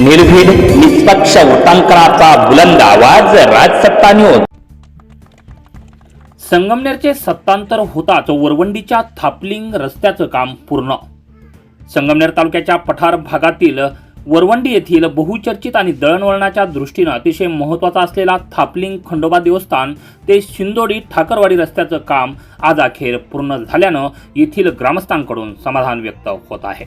निर्भीड निष्पक्ष वृत्तांकनाचा बुलंद आवाज राजसत्ता न्यूज संगमनेरचे सत्तांतर होताच वरवंडीच्या थापलिंग रस्त्याचं काम पूर्ण. संगमनेर तालुक्याच्या पठार भागातील वरवंडी येथील बहुचर्चित आणि दळणवळणाच्या दृष्टीनं अतिशय महत्त्वाचा असलेला थापलिंग खंडोबा देवस्थान ते शिंदोडी ठाकरवाडी रस्त्याचं काम आज अखेर पूर्ण झाल्यानं येथील ग्रामस्थांकडून समाधान व्यक्त होत आहे.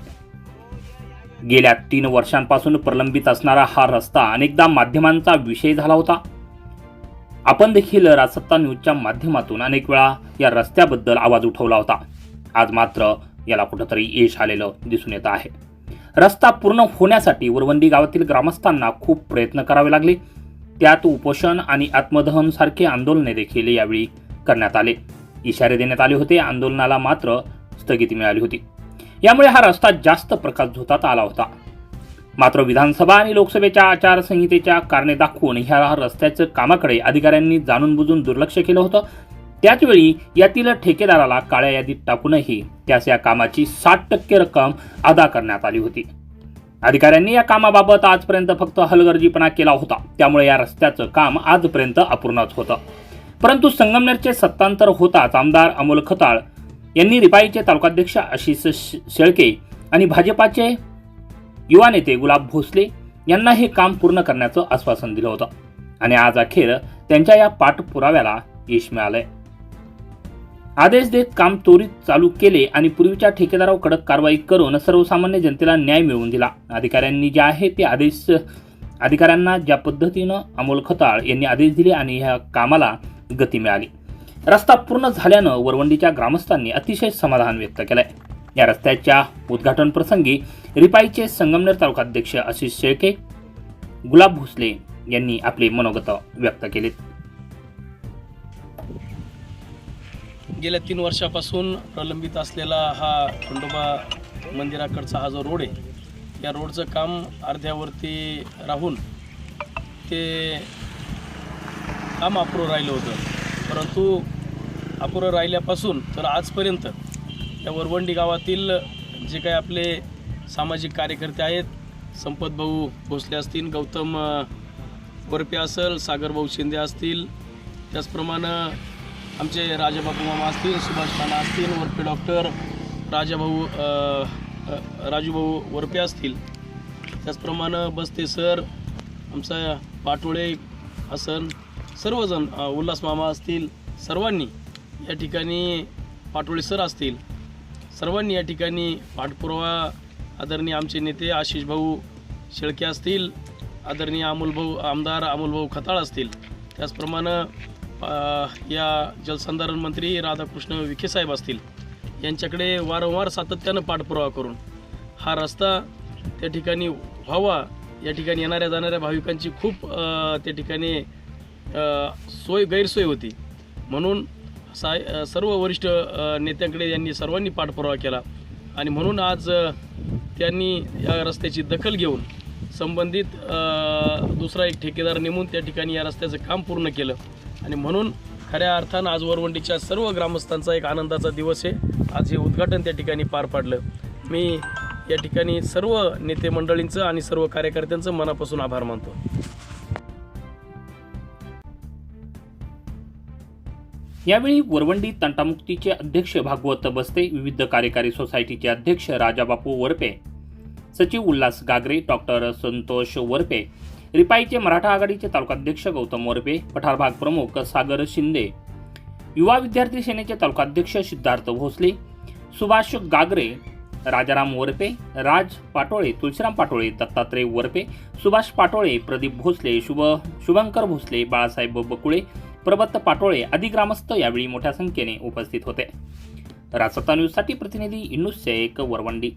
गेल्या तीन वर्षांपासून प्रलंबित असणारा हा रस्ता अनेकदा माध्यमांचा विषय झाला होता. आपण देखील राजसत्ता न्यूजच्या माध्यमातून अनेक वेळा या रस्त्याबद्दल आवाज उठवला होता. आज मात्र याला कुठंतरी यश आलेलं दिसून येत आहे. रस्ता पूर्ण होण्यासाठी वरवंडी गावातील ग्रामस्थांना खूप प्रयत्न करावे लागले. त्यात उपोषण आणि आत्मदहन सारखे आंदोलने देखील यावेळी करण्यात आले. इशारे देण्यात आले होते. आंदोलनाला मात्र स्थगिती मिळाली होती. यामुळे हा रस्ता जास्त प्रकाशझोतात आला होता. मात्र विधानसभा आणि लोकसभेच्या आचारसंहितेच्या कारणे दाखवून ह्या रस्त्याचं कामाकडे अधिकाऱ्यांनी जाणून बुजून दुर्लक्ष केलं होतं. त्याचवेळी यातील ठेकेदाराला काळ्या यादीत टाकूनही त्यास या कामाची साठ टक्के रक्कम अदा करण्यात आली होती. अधिकाऱ्यांनी या कामाबाबत आजपर्यंत फक्त हलगर्जीपणा केला होता. त्यामुळे या रस्त्याचं काम आजपर्यंत अपूर्णच होतं. परंतु संगमनेरचे सत्तांतर होताच आमदार अमोल खताळ यांनी रिपाईचे तालुकाध्यक्ष आशिष शेळके आणि भाजपाचे युवा नेते गुलाब भोसले यांना हे काम पूर्ण करण्याचं आश्वासन दिलं होतं. आणि आज अखेर त्यांच्या या पाठपुराव्याला यश मिळालंय. आदेश देत काम त्वरित चालू केले आणि पूर्वीच्या ठेकेदारावर कडक कारवाई करून सर्वसामान्य जनतेला न्याय मिळवून दिला. अधिकाऱ्यांनी जे आहे ते आदेश अधिकाऱ्यांना ज्या पद्धतीनं अमोल खताळ यांनी आदेश दिले आणि ह्या कामाला गती मिळाली. रस्ता पूर्ण झाल्यानं वरवंडीच्या ग्रामस्थांनी अतिशय समाधान व्यक्त केलंय. या रस्त्याच्या उद्घाटन प्रसंगी रिपाईचे संगमनेर तालुकाध्यक्ष आशिष शेळके गुलाब भोसले यांनी आपले मनोगत व्यक्त केलेत गेल्या तीन वर्षापासून प्रलंबित असलेला हा खंडोबा मंदिराकडचा हा जो रोड आहे या रोडचं काम अर्ध्यावरती राहून ते काम अप्रूव्ह राहिलं होतं. परंतु अपुरं राहिल्यापासून तर आजपर्यंत या वरवंडी गावातील जे काही आपले सामाजिक कार्यकर्ते आहेत संपत भाऊ भोसले असतील गौतम बर्पे वरपे असेल सागरभाऊ शिंदे असतील त्याचप्रमाणे आमचे राजाबापू मामा असतील सुभाष खाना असतील वरपे डॉक्टर राजाभाऊ राजूभाऊ वरपे असतील. त्याचप्रमाणे बसते सर आमचा पाटोळे हसन सर्वजण उल्हास मामा असतील सर्वांनी या ठिकाणी पाटोळे सर असतील सर्वांनी या ठिकाणी पाठपुरावा आदरणीय आमचे नेते आशिष भाऊ शेळके असतील आदरणीय अमोलभाऊ आमदार अमोलभाऊ खताळ असतील. त्याचप्रमाणे या जलसंधारण मंत्री राधाकृष्ण विखे साहेब असतील. यांच्याकडे वारंवार सातत्यानं पाठपुरावा करून हा रस्ता त्या ठिकाणी व्हावा या ठिकाणी येणाऱ्या जाणाऱ्या भाविकांची खूप त्या ठिकाणी सोय गैरसोय होती. म्हणून साय सर्व वरिष्ठ नेत्यांकडे यांनी सर्वांनी पाठपुरावा केला. आणि म्हणून आज त्यांनी या रस्त्याची दखल घेऊन संबंधित दुसरा एक ठेकेदार नेमून त्या ठिकाणी या रस्त्याचं काम पूर्ण केलं. आणि म्हणून खऱ्या अर्थानं आज वरवंडीच्या सर्व ग्रामस्थांचा एक आनंदाचा दिवस आहे. आज हे उद्घाटन त्या ठिकाणी पार पाडलं. मी या ठिकाणी सर्व नेते मंडळींचं आणि सर्व कार्यकर्त्यांचं मनापासून आभार मानतो. यावेळी वरवंडी तंटामुक्तीचे अध्यक्ष भागवत बस्ते विविध कार्यकारी सोसायटीचे अध्यक्ष राजाबापू वरपे सचिव उल्हास गागरे डॉक्टर संतोष वरपे रिपाईचे मराठा आघाडीचे तालुकाध्यक्ष गौतम वरपे पठार भाग प्रमुख सागर शिंदे युवा विद्यार्थी सेनेचे तालुकाध्यक्ष सिद्धार्थ भोसले सुभाष गागरे राजाराम वरपे राज पाटोळे तुळशीराम पाटोळे दत्तात्रय वरपे सुभाष पाटोळे प्रदीप भोसले शुभ शुभंकर भोसले बाळासाहेब बकुळे प्रबत्त पाटोळे आदी ग्रामस्थ यावेळी मोठ्या संख्येने उपस्थित होते. राजसत्ता न्यूजसाठी प्रतिनिधी इन्नुस वरवंडी.